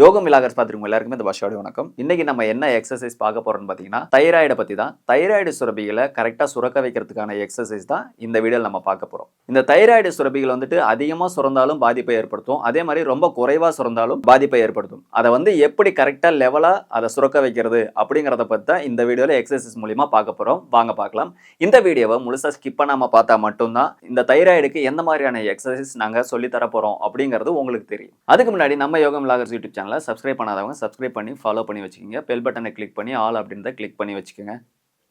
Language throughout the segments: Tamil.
யோகம் இலாகர்ஸ் பார்த்துருக்கோம் எல்லாருக்குமே இந்த பாஷோட வணக்கம். இன்னைக்கு நம்ம என்ன எக்ஸசைஸ் பார்க்க போறோம்னு பார்த்தீங்கன்னா தைராய்டை பத்தி தான் தைராய்டு சுரபிகளை கரெக்டாக சுரக்க வைக்கிறதுக்கான எக்ஸசைஸ் தான் இந்த வீடியோவில் நம்ம பார்க்க போறோம். இந்த தைராய்டு சுரபிகள் வந்துட்டு அதிகமாக சுரந்தாலும் பாதிப்பை ஏற்படுத்தும். அதே மாதிரி ரொம்ப குறைவாக சுரந்தாலும் பாதிப்பை ஏற்படுத்தும். அதை வந்து எப்படி கரெக்டாக லெவலாக அதை சுரக்க வைக்கிறது அப்படிங்கிறத பற்றி தான் இந்த வீடியோவில் எக்ஸசைஸ் மூலியமாக பார்க்க போறோம். வாங்க பார்க்கலாம். இந்த வீடியோவை முழுசா ஸ்கிப் பண்ணாமல் பார்த்தா மட்டும்தான் இந்த தைராய்டுக்கு எந்த மாதிரியான எக்ஸசைஸ் நாங்கள் சொல்லித்தர போகிறோம் அப்படிங்கிறது உங்களுக்கு தெரியும். அதுக்கு முன்னாடி நம்ம யோகம் இலாகர்ஸ் யூடியூப் சேனலை சப்ஸ்கிரைப் பண்ணாதவங்க சப்ஸ்கிரைப் பண்ணி ஃபாலோ பண்ணி வச்சுக்கோங்க. பெல் பட்டனை கிளிக் பண்ணி ஆல் அப்படின்றத கிளிக் பண்ணி வச்சுக்கோங்க.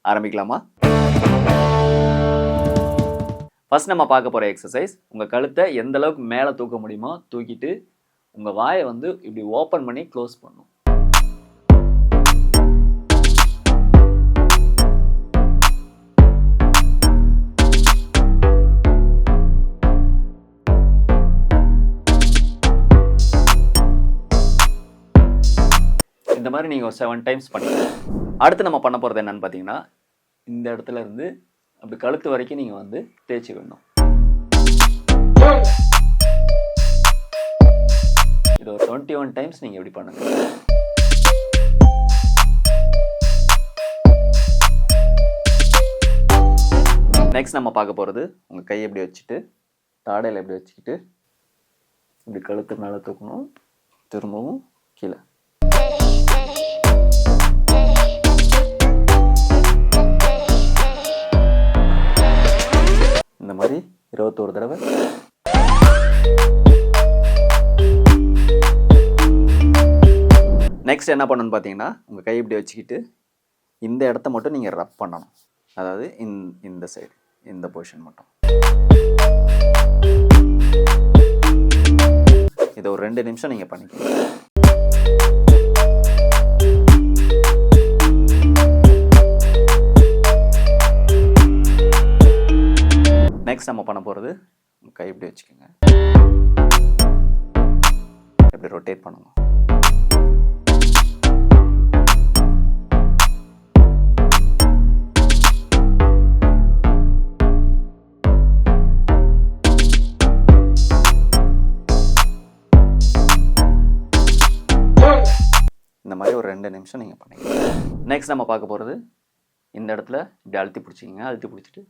ஆரம்பிக்கலாமா? ஃபர்ஸ்ட் நம்ம பார்க்க போகிற எக்ஸசைஸ் உங்கள் கழுத்தை எந்த அளவுக்கு மேலே தூக்க முடியுமோ தூக்கிட்டு உங்கள் வாயை வந்து இப்படி ஓப்பன் பண்ணி க்ளோஸ் பண்ணும் இந்த மாதிரி நீங்கள் ஒரு செவன் டைம்ஸ் பண்ணிக்கலாம் அடுத்து நம்ம பண்ண போகிறது என்னன்னு பார்த்தீங்கன்னா இந்த இடத்துல இருந்து அப்படி கழுத்து வரைக்கும் நீங்கள் வந்து தேய்ச்சி விடணும். இது ஒரு டுவெண்ட்டி ஒன் டைம்ஸ் நீங்கள் இப்படி பண்ணுங்க. நெக்ஸ்ட் நம்ம பார்க்க போகிறது உங்கள் கையை எப்படி வச்சுட்டு தாடையில் எப்படி வச்சுக்கிட்டு இப்படி கழுத்து மேலே தூக்கணும் திரும்பவும் கீழே. இருபத்தோரு தடவை. நெக்ஸ்ட் என்ன பண்ணணும்னு பார்த்தீங்கன்னா உங்கள் கை இப்படி வச்சுக்கிட்டு இந்த இடத்த மட்டும் நீங்கள் ரப் பண்ணணும். அதாவது இந் இந்த சைடு இந்த பொசிஷன் மட்டும். இதை ஒரு ரெண்டு நிமிஷம் நீங்கள் பண்ணிக்கலாம் நெக்ஸ்ட் நம்ம பண்ண போகிறது கை இப்படி வச்சுக்கோங்க. இப்படி ரொட்டேட் பண்ணணும் இந்த மாதிரி ஒரு ரெண்டு நிமிஷம் நீங்கள் பண்ணிக்கலாம் நெக்ஸ்ட் நம்ம பார்க்க போகிறது இந்த இடத்துல இப்படி அழுத்தி பிடிச்சிக்கிங்க. அழுத்தி பிடிச்சிட்டு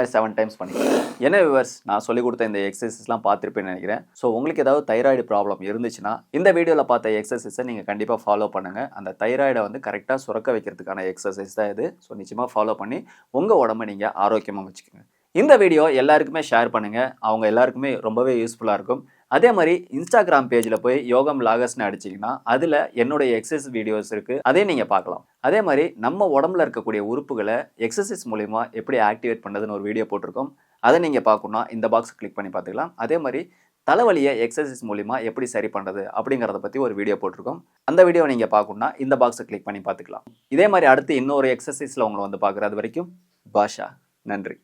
மாதிரி செவன் டைம்ஸ் பண்ணிக்கிறேன் என்ன விவர்ஸ் நான் சொல்லி கொடுத்த இந்த எக்ஸசைஸ்லாம் பார்த்துருப்பேன்னு நினைக்கிறேன். ஸோ உங்களுக்கு ஏதாவது தைராய்டு ப்ராப்ளம் இருந்துச்சுன்னா இந்த வீடியோவில் பார்த்த எக்ஸசைஸை நீங்கள் கண்டிப்பாக ஃபாலோ பண்ணுங்கள் அந்த தைராய்டை வந்து கரெக்டாக சுரக்க வைக்கிறதுக்கான எக்ஸசைஸ் தான் இது. ஸோ நிச்சயமாக ஃபாலோ பண்ணி உங்கள் உடம்ப நீங்கள் ஆரோக்கியமாக வச்சுக்கோங்க. இந்த வீடியோ எல்லாருக்குமே ஷேர் பண்ணுங்கள் அவங்க எல்லாருக்குமே ரொம்பவே யூஸ்ஃபுல்லாக இருக்கும். அதே மாதிரி இன்ஸ்டாகிராம் பேஜில் போய் யோகம் லாகஸ்னு அடிச்சிங்கன்னா அதில் என்னுடைய எக்ஸசைஸ் வீடியோஸ் இருக்குது அதையும் நீங்கள் பார்க்கலாம். அதே மாதிரி நம்ம உடம்புல இருக்கக்கூடிய உறுப்புகளை எக்ஸசைஸ் மூலிமா எப்படி ஆக்டிவேட் பண்ணுறதுன்னு ஒரு வீடியோ போட்டிருக்கோம். அதை நீங்கள் பார்க்கணும்னா இந்த பாக்ஸ் கிளிக் பண்ணி பார்த்துக்கலாம். அதே மாதிரி தலைவலியை எக்ஸசைஸ் மூலிமா எப்படி சரி பண்ணுறது அப்படிங்கிறத பற்றி ஒரு வீடியோ போட்டிருக்கோம். அந்த வீடியோ நீங்கள் பார்க்கணும்னா இந்த பாக்ஸை கிளிக் பண்ணி பார்த்துக்கலாம். இதே மாதிரி அடுத்து இன்னொரு எக்ஸசைஸில் உங்களை வந்து பார்க்குறது வரைக்கும் பாஷா. நன்றி.